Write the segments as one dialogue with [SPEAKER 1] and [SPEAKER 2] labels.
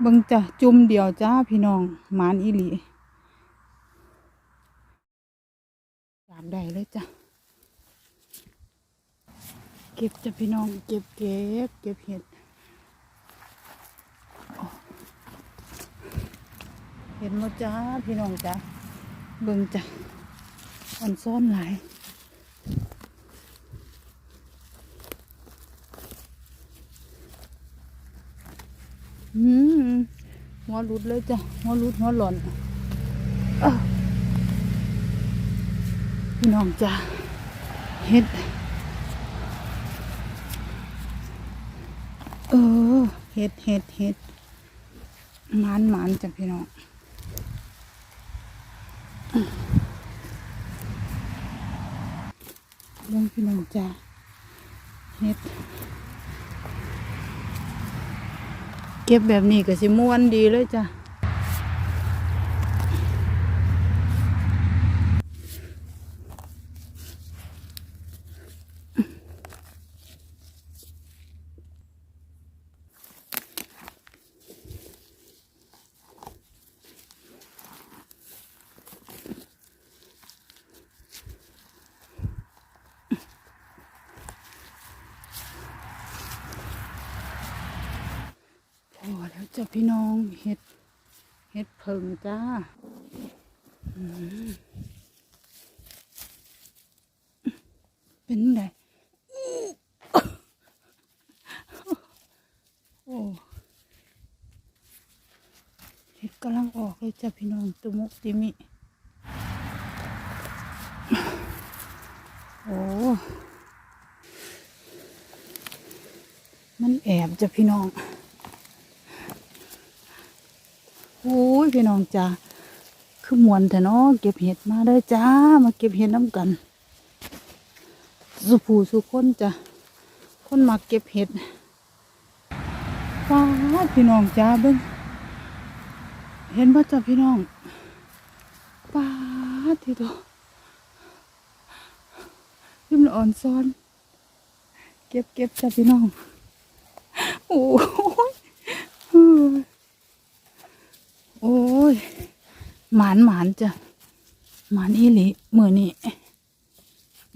[SPEAKER 1] เบิ่งจ้ะจุ่มเดียวจ้าพี่น้องหมานอีหลีจับได้เลยจ้ะเก็บจ้ะพี่น้องเก็บเก็บเก็บเห็ดเห็นหมดจ้าพี่น้องจ้ะเบิ่งจ้ะอ่อนซ่อนหลายอืม หัวหลุดเลยจ้ะหัวหลุดหัวหล่นพี่น้องจ้ะเฮ็ดเออเฮ็ดเฮ็ดเฮ็ดหมานหมานจ้ะพี่น้องเบิ่งพี่น้องจ้ะเฮ็ด เก็บแบบนี้ก็สิม่วนดีเลยจ้ะ จ้ะพี่น้องเห็ดเห็ดเพิงจ้าเป็นไงโอ้เห็ดกำลังออกเลยจ้ะพี่น้องตุมุกติมิโอ้มันแอบจ้ะพี่น้อง โอ้ยพี่น้องจ้าคือมวนแต่เนาะเก็บเห็ดมาเด้จ้า มาเก็บเห็ดน้ำกัน สุผูสุคนจ้ะคนมาเก็บเห็ดฟ้าพี่น้องจ้าเบิ้งเห็นป่ะจ้ะพี่น้องป้าทีตัวยิ้มลอ่อนซ้อน เก็บเก็บจ้ะพี่น้อง โอ้ ยโอ้ยหมานหมานจ้ะหมานอีหลีมือนี่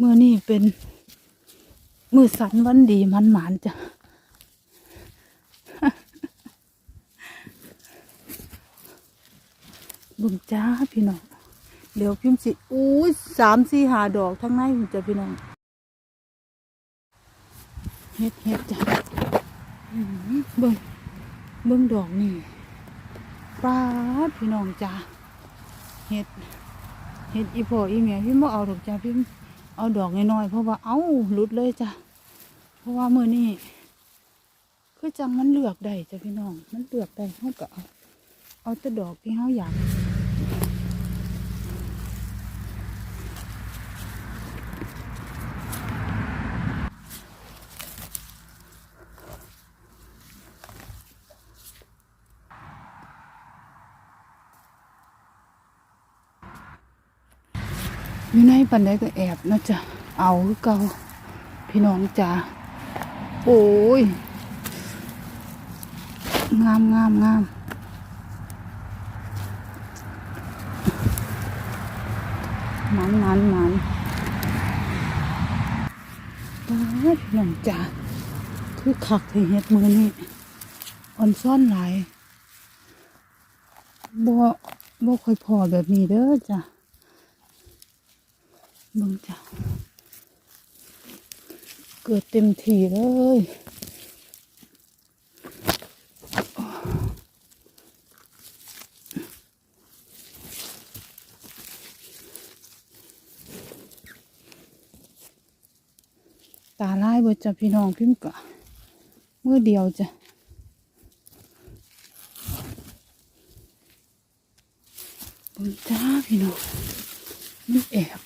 [SPEAKER 1] มือนี่เป็น มือสันวันดีมันหมานจ้ะบุญจ้าพี่น้องเดี๋ยวพิมพ์สิอู้สามสี่หาดอกทั้งในจ้ะพี่น้องเฮ็ดเฮ็ดจ้ะอื้อหือเบิ่งเบิ่งดอกนี่ ป้าพี่น้องจ้าเห็ดเห็ดอีพ่ออีเมียพี่บ่เอาดอกจ้าพี่เอาดอกน้อยๆเพราะว่าเอ้าหลุดเลยจ้าเพราะว่าเมื่อนี้คือจังมันเลือกได้จ้าพี่น้อง มันเลือกได้เขาก็เอาเอาแต่ดอกที่เขาอยาก อยู่ในปันไดก็แอบนะจ๊ะเอาเก่าพี่น้องจ้าโอ้ยงามงามงามมันมันมันโอ้ยพี่น้องจ้าคือคักที่เฮ็ดมือนี่อ่อนซ่อนหลายบ่บ่ค่อยพอแบบนี้เด้อจ้ะ เบิ่งจ้ะเกิดเต็มทีเลยตาลายเบิดจ้ะพี่น้องพิมพ์กะมือเดียวจ้ะเบิ่งจ้าพี่น้องมันแอบ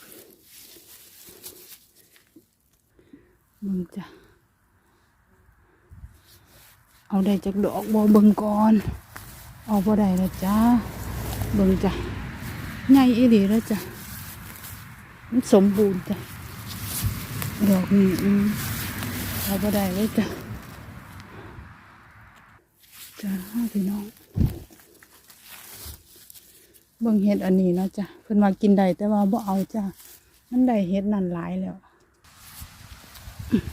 [SPEAKER 1] มึงจ้ะเอาได้จากดอกบอเบิ่งก่อน เอาบ่ได้ล้วจ้าเบิ่งจ้ะใหญ่อีหลีแล้วจ้ะมันสมบูรณ์จ้ะดอกนี้อืมเอาบ่ได้เลยจ้ะจ้าพี่น้องเบิ่งเห็ดอันนี้นะจ้ะเพิ่นว่ากินได้แต่ว่าบ่เอาจ้ะมันได้เห็ดนั่นหลายแล้ว อืม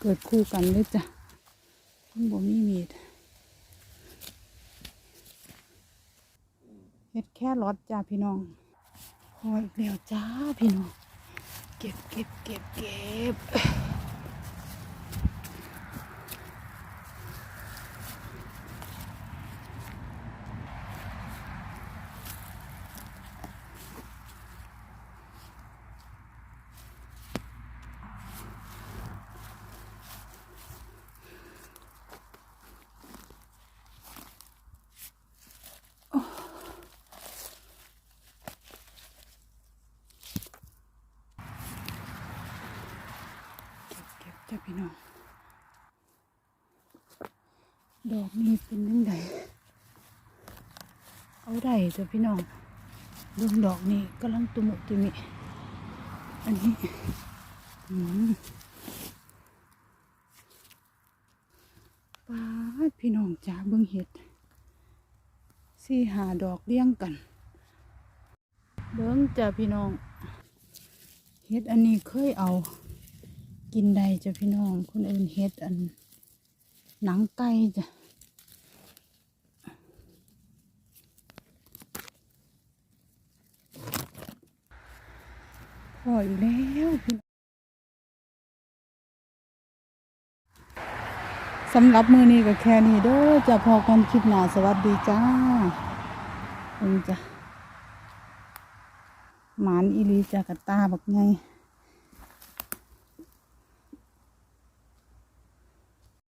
[SPEAKER 1] เกิดคู่กันเลยจ้ะมันบ่มีมีดเห็ดแค่รอดจ้าพี่น้องพออีกแล้วจ้าพี่น้อง เก็บเก็บเก็บเก็บ จ้าพี่น้อง ดอกนี้เป็นยังไงเอาได้จ้ะพี่น้องเรื่องดอกนี้กำลังตุมุตุมิอันนี้อืมป้าดพี่น้องจ๋าเบิ่งเห็ดสี่หาดอกเลี้ยงกัน เบิ่งจ้ะพี่น้อง เห็ดอันนี้เคยเอา กินได้จ้ะพี่น้องคนอื่นเห็ดอันหนังไก่จ้ะพออีกแล้วพี่สำหรับมือนี้ก็แค่นี้เด้อจะพอกันคลิปหน้าสวัสดีจ้าเพิ่งจ้ะหมานอีลีจากกตาบักไง